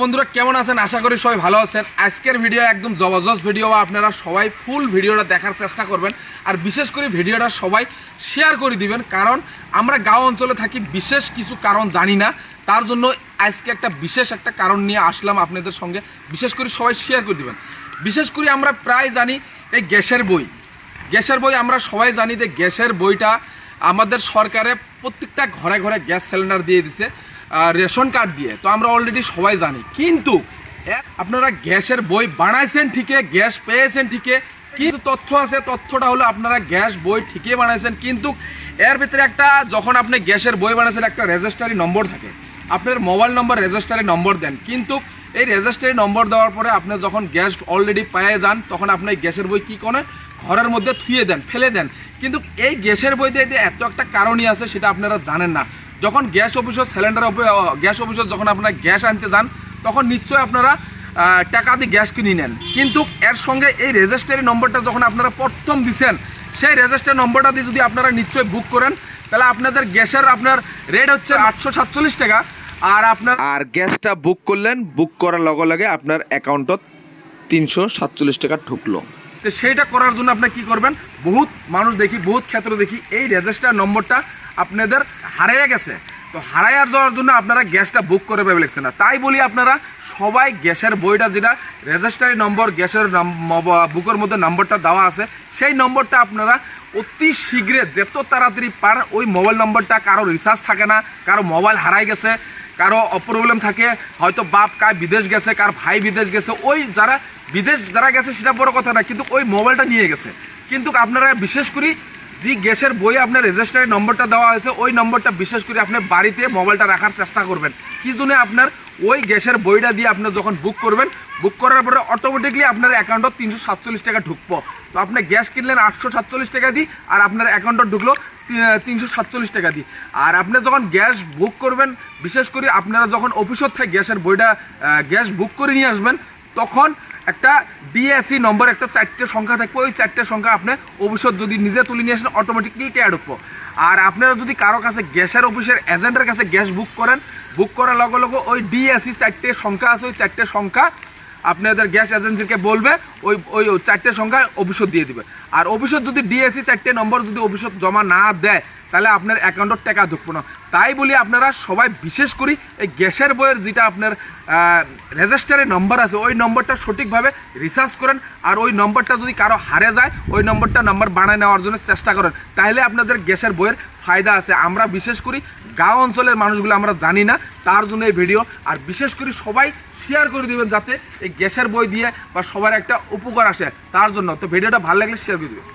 বন্ধুরা, কেমন আছেন? আশা করি সবাই ভালো আছেন। আজকের ভিডিও একদম জবরদস্ত ভিডিও আপনারা সবাই ফুল ভিডিওটা দেখার চেষ্টা করবেন। আর বিশেষ করে ভিডিওটা সবাই শেয়ার করে দিবেন, কারণ আমরা গাঁও অঞ্চলে থাকি, বিশেষ কিছু কারণ জানি না। তার জন্য আজকে একটা বিশেষ একটা কারণ নিয়ে আসলাম আপনাদের সঙ্গে। বিশেষ করে সবাই শেয়ার করে দিবেন। বিশেষ করে আমরা প্রায় জানি এই গ্যাসের বই। গ্যাসের বই আমরা সবাই জানি যে গ্যাসের বইটা আমাদের সরকারে প্রত্যেকটা ঘরে ঘরে গ্যাস সিলিন্ডার দিয়ে দিছে। রেশন কার্ড দিয়ে, তো আমরা অলরেডি সবাই জানি। কিন্তু আপনারা গ্যাসের বই বানাইছেন ঠিকই, গ্যাস পেয়েছেন ঠিকই, কিছু তথ্য আছে, তথ্যটা হলো আপনারা গ্যাস বই ঠিকই বানাইছেন, কিন্তু এর ভিতরে একটা, যখন আপনি গ্যাসের বই বানাইছেন, একটা রেজিস্টারি নম্বর থাকে। আপনার মোবাইল নম্বর রেজিস্টারি নম্বর দেন, কিন্তু এই রেজিস্টারি নম্বর দেওয়ার পরে আপনি যখন গ্যাস অলরেডি পেয়ে যান, তখন আপনি গ্যাসের বই কী করেন? ঘরের মধ্যে থুয়ে দেন, ফেলে দেন। কিন্তু এই গ্যাসের বই দিয়ে এত একটা কারণই আছে, সেটা আপনারা জানেন না। যখন গ্যাস অফিসের সিলিন্ডার গ্যাস অফিসের যখন আপনারা গ্যাস আনতে যান তখন নিশ্চয়ই আপনারা টাকা দিয়ে গ্যাস কিনে নেন। কিন্তু এর সঙ্গে এই রেজিস্টারি নম্বরটা যখন আপনারা প্রথম দিচ্ছেন সেই রেজিস্টার নম্বরটা দিয়ে যদি আপনারা নিশ্চয়ই বুক করেন তাহলে আপনাদের গ্যাসের আপনার রেট হচ্ছে আটশো সাতচল্লিশ টাকা। আর আপনার আর গ্যাসটা বুক করলেন বুক করার লগে লগে আপনার অ্যাকাউন্টত তিনশো সাতচল্লিশ টাকা ঢুকলো। তো সেইটা করার জন্য আপনি কি করবেন? বহুত মানুষ দেখি বহুত ক্ষেত্র দেখি এই রেজিস্টার নম্বরটা আপনাদের হারিয়ে গেছে। তো হারাইয়ার যাওয়ার জন্য আপনারা গ্যাসটা বুক করে ভেবে লিখছেন না। তাই বলি আপনারা সবাই গ্যাসের বইটা যেটা রেজিস্টারি নম্বর গ্যাসের বুকের মধ্যে নম্বরটা দেওয়া আছে, সেই নম্বরটা আপনারা অতি শীঘ্রে যত তাড়াতাড়ি পার ওই মোবাইল নম্বরটা কারও রিচার্জ থাকে না, কারও মোবাইল হারাই গেছে, কারও প্রবলেম থাকে, হয়তো বাপ কার বিদেশ গেছে, কার ভাই বিদেশ গেছে, ওই যারা বিদেশ যারা গেছে সেটা বড় কথা না, কিন্তু ওই মোবাইলটা নিয়ে গেছে। কিন্তু আপনারা বিশেষ করে যে গ্যাসের বই আপনার রেজিস্টারের নম্বরটা দেওয়া হয়েছে। ওই নম্বরটা বিশেষ করে আপনি বাড়িতে মোবাইলটা রাখার চেষ্টা করবেন। কি জন্য আপনার ওই গ্যাসের বইটা দিয়ে আপনি যখন বুক করবেন বুক করার পরে অটোমেটিকলি আপনার অ্যাকাউন্টত তিনশো সাতচল্লিশ টাকা ঢুকবো। তো আপনি গ্যাস কিনলেন আটশো সাতচল্লিশ টাকা দিই আর আপনার অ্যাকাউন্টত ঢুকলো তিনশো সাতচল্লিশ টাকা দিই আর আপনি যখন গ্যাস বুক করবেন, বিশেষ করে আপনারা যখন অফিসত থেকে গ্যাসের বইটা গ্যাস বুক করে নিয়ে আসবেন, তখন একটা ডিএসসি নম্বর একটা চারটে সংখ্যা থাকবে, ওই চারটে সংখ্যা আপনি অফিসত যদি নিজে তুলে নিয়ে আসেন অটোমেটিকলি টেয়া ঢুকবো আর আপনারা যদি কারও কাছে গ্যাসের অফিসের এজেন্টের কাছে গ্যাস বুক করেন বুক করার লগে লগে ওই ডিএসসি চারটে সংখ্যা আছে, ওই চারটে সংখ্যা আপনাদের গ্যাস এজেন্সিকে বলবে, ওই ওই চারটে সংখ্যা অফিসত দিয়ে দিবে। আর অফিসত যদি ডিএসসি চারটে নম্বর যদি অফিসত জমা না দেয় তাহলে আপনার অ্যাকাউন্টত টাকা ঢুকবো না। তাই বলি আপনারা সবাই বিশেষ করে, এই গ্যাসের বইয়ের যেটা আপনার রেজিস্টারের নম্বর আছে, ওই নম্বরটা সঠিকভাবে রিসার্চ করেন। আর ওই নম্বরটা যদি কারও হারে যায়, ওই নম্বরটা নাম্বার বানায় নেওয়ার জন্য চেষ্টা করেন। তাহলে আপনাদের গ্যাসের বইয়ের ফায়দা আছে। আমরা বিশেষ করি গাঁও অঞ্চলের মানুষগুলো আমরা জানি না, তার জন্য এই ভিডিও আর বিশেষ করে সবাই শেয়ার করে দিবেন যাতে এই গ্যাসের বই দিয়ে বা সবার একটা উপকার আসে তার জন্য। তো ভিডিওটা ভালো লাগলে শেয়ার করে দিবেন।